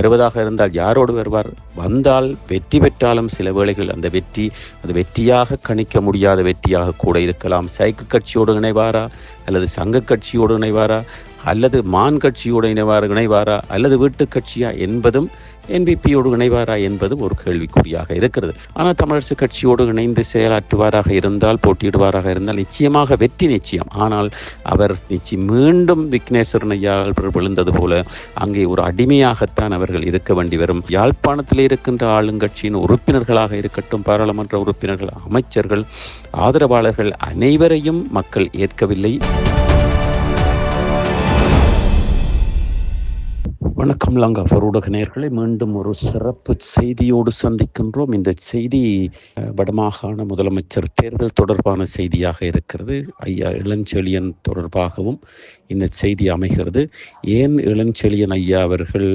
வருவதாக இருந்தால் யாரோடு வருவார்? வந்தால் வெற்றி பெற்றாலும் சில வேளைகள் அந்த வெற்றி அது வெற்றியாக கணிக்க முடியாத வெற்றியாக கூட இருக்கலாம். சைக்கிள் கட்சியோடு இணைவாரா? அல்லது சங்க கட்சியோடு இணைவாரா? அல்லது மான் கட்சியோடு இணைவார் இணைவாரா அல்லது வீட்டு கட்சியா என்பதும் என்பிபியோடு இணைவாரா என்பதும் ஒரு கேள்விக்குறியாக இருக்கிறது. ஆனால் தமிழரசு கட்சியோடு இணைந்து செயலாற்றுவாராக இருந்தால் போட்டியிடுவாராக இருந்தால் நிச்சயமாக வெற்றி நிச்சயம். ஆனால் அவர் நிச்சயம் மீண்டும் விக்னேஸ்வரன் ஐயா விழுந்தது போல அங்கே ஒரு அடிமையாகத்தான் அவர்கள் இருக்க வேண்டி வரும். யாழ்ப்பாணத்தில் இருக்கின்ற ஆளுங்கட்சியின் உறுப்பினர்களாக இருக்கட்டும் பாராளுமன்ற உறுப்பினர்கள் அமைச்சர்கள் ஆதரவாளர்கள் அனைவரையும் மக்கள் ஏற்கவில்லை. வணக்கம் லங்கா ஊடக நேர்களை மீண்டும் ஒரு சிறப்பு செய்தியோடு சந்திக்கின்றோம். இந்த செய்தி வடமாகாண முதலமைச்சர் தேர்தல் தொடர்பான செய்தியாக இருக்கிறது. ஐயா இளஞ்செழியன் தொடர்பாகவும் இந்த செய்தி அமைகிறது. ஏன் இளஞ்செழியன் ஐயா அவர்கள்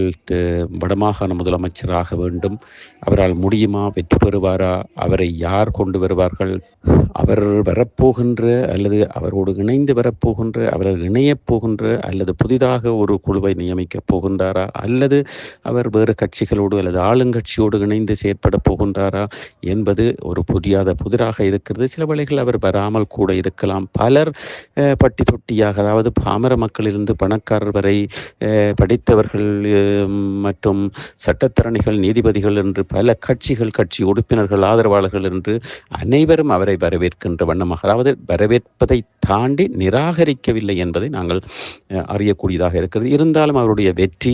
வடமாகாண முதலமைச்சராக வேண்டும்? அவரால் முடியுமா? வெற்றி பெறுவாரா? அவரை யார் கொண்டு வருவார்கள்? அவர் வரப்போகின்ற அல்லது அவரோடு இணைந்து வரப்போகின்ற அவர் இணையப் போகின்ற அல்லது புதிதாக ஒரு குழுவை நியமிக்கப் போகின்றார்? அல்லது அவர் வேறு கட்சிகளோடு அல்லது ஆளுங்கட்சியோடு இணைந்து செயற்பட போகின்றாரா என்பது ஒரு புரியாத புதிராக இருக்கிறது. சில வேளைகள் அவர் வராமல் கூட இருக்கலாம். பலர் பட்டி தொட்டியாக அதாவது பாமர மக்களிலிருந்து பணக்காரர் வரை படித்தவர்கள் மற்றும் சட்டத்தரணிகள் நீதிபதிகள் என்று பல கட்சிகள் கட்சி உறுப்பினர்கள் ஆதரவாளர்கள் என்று அனைவரும் அவரை வரவேற்கின்ற வண்ணமாக அதாவது வரவேற்பதை தாண்டி நிராகரிக்கவில்லை என்பதை நாங்கள் அறியக்கூடியதாக இருக்கிறது. இருந்தாலும் அவருடைய வெற்றி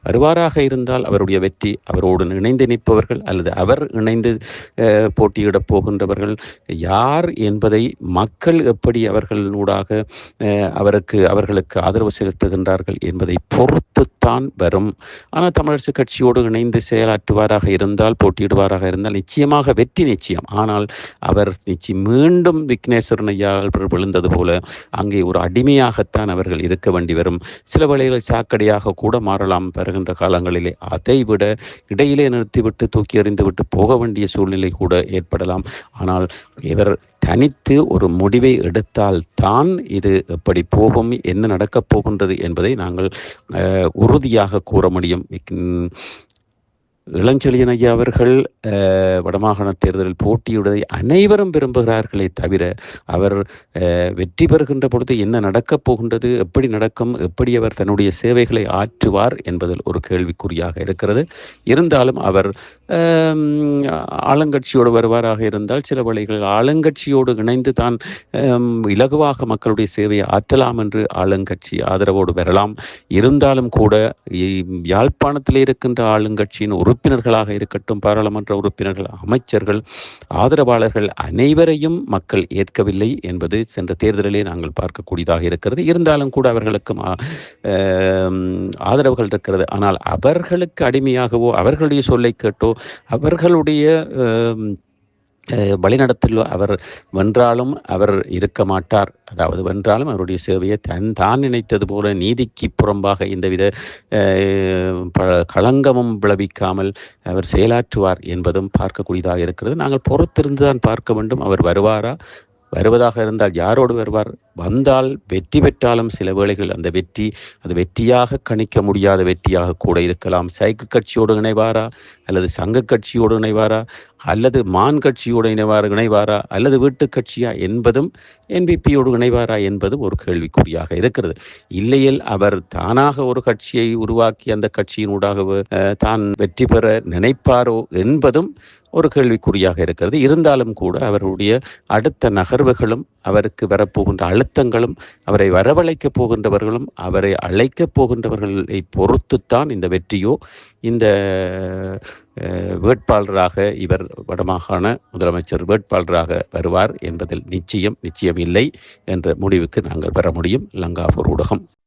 வருவாராக இருந்தால் அவருடைய வெற்றி அவரோடு இணைந்து நிற்பவர்கள் அல்லது அவர் இணைந்து போட்டியிடப் போகின்றவர்கள். யார் என்பதை மக்கள் எப்படி அவர்களூடாக அவருக்கு அவர்களுக்கு ஆதரவு செலுத்துகின்றார்கள் என்பதை பொறுத்துத்தான் வரும். ஆனால் தமிழரசு கட்சியோடு இணைந்து செயலாற்றுவாராக இருந்தால் போட்டியிடுவாராக இருந்தால் நிச்சயமாக வெற்றி நிச்சயம். ஆனால் அவர் நிச்சயம் மீண்டும் விக்னேஸ்வரன் ஐயா விழுந்தது போல அங்கே ஒரு அடிமையாகத்தான் அவர்கள் இருக்க வேண்டி வரும். சில வேளைகளில் சாக்கடையாக கூட மாறலாம். வருகின்ற காலங்களிலே அதை விட இடையிலே நிறுத்திவிட்டு தூக்கி எறிந்துவிட்டு போக வேண்டிய சூழ்நிலை கூட ஏற்படலாம். ஆனால் இவர் தனித்து ஒரு முடிவை எடுத்தால் தான் இது எப்படி போகும் என்ன நடக்கப் போகின்றது என்பதை நாங்கள் உறுதியாக கூற முடியும். இளஞ்செழியன் ஐயா அவர்கள் வடமாகாண தேர்தலில் போட்டியிடுவதை அனைவரும் விரும்புகிறார்களே தவிர அவர் வெற்றி பெறுகின்ற பொழுது என்ன நடக்கப் போகின்றது எப்படி நடக்கும் எப்படி அவர் தன்னுடைய சேவைகளை ஆற்றுவார் என்பதில் ஒரு கேள்விக்குறியாக இருக்கிறது. இருந்தாலும் அவர் ஆளுங்கட்சியோடு வருவாராக இருந்தால் சில வழிகள் ஆளுங்கட்சியோடு இணைந்து தான் இலகுவாக மக்களுடைய சேவையை ஆற்றலாம் என்று ஆளுங்கட்சி ஆதரவோடு வரலாம். இருந்தாலும் கூட யாழ்ப்பாணத்தில் இருக்கின்ற ஆளுங்கட்சியின் உறுப்பினர்களாக இருக்கட்டும் பாராளுமன்ற உறுப்பினர்கள் அமைச்சர்கள் ஆதரவாளர்கள் அனைவரையும் மக்கள் ஏற்கவில்லை என்பது சென்ற தேர்தலிலே நாங்கள் பார்க்கக்கூடியதாக இருக்கிறது. இருந்தாலும் கூட அவர்களுக்கும் ஆதரவுகள் இருக்கிறது. ஆனால் அவர்களுக்கு அடிமையாகவோ அவர்களுடைய சொல்லை கேட்டோ அவர்களுடைய வழிநடத்தில் அவர் வென்றாலும் அவர் இருக்க மாட்டார். அதாவது வென்றாலும் அவருடைய சேவையை தன் தான் நினைத்தது போல நீதிக்கு புறம்பாக எந்தவித ப- களங்கமும் விளைவிக்காமல் அவர் செயலாற்றுவார் என்பதும் பார்க்கக்கூடியதாக இருக்கிறது. நாங்கள் பொறுத்திருந்து தான் பார்க்க வேண்டும். அவர் வருவாரா? வருவதாக இருந்தால் யாரோடு வருவார்? வந்தால் வெற்றி பெற்றாலும் சில வேளைகள் அந்த வெற்றி அது வெற்றியாக கணிக்க முடியாத வெற்றியாக கூட இருக்கலாம். சைக்கிள் கட்சியோடு இணைவாரா? அல்லது சங்க கட்சியோடு இணைவாரா? அல்லது மான் கட்சியோடு இணைவார் இணைவாரா? அல்லது வீட்டு கட்சியா என்பதும் என்பிபியோடு இணைவாரா என்பதும் ஒரு கேள்விக்குறியாக இருக்கிறது. இல்லையில் அவர் தானாக ஒரு கட்சியை உருவாக்கி அந்த கட்சியினூடாக தான் வெற்றி பெற நினைப்பாரோ என்பதும் ஒரு கேள்விக்குறியாக இருக்கிறது. இருந்தாலும் கூட அவருடைய அடுத்த நகர்வுகளும் அவருக்கு வரப்போகின்ற அழுத்தங்களும் அவரை வரவழைக்கப் போகின்றவர்களும் அவரை அழைக்கப் போகின்றவர்களை பொறுத்துத்தான் இந்த வெற்றியோ இந்த வேட்பாளராக இவர் வடமாகாண முதலமைச்சர் வேட்பாளராக வருவார் என்பதில் நிச்சயம் நிச்சயம் இல்லை என்ற முடிவுக்கு நாங்கள் பெற முடியும். லங்காபூர் ஊடகம்.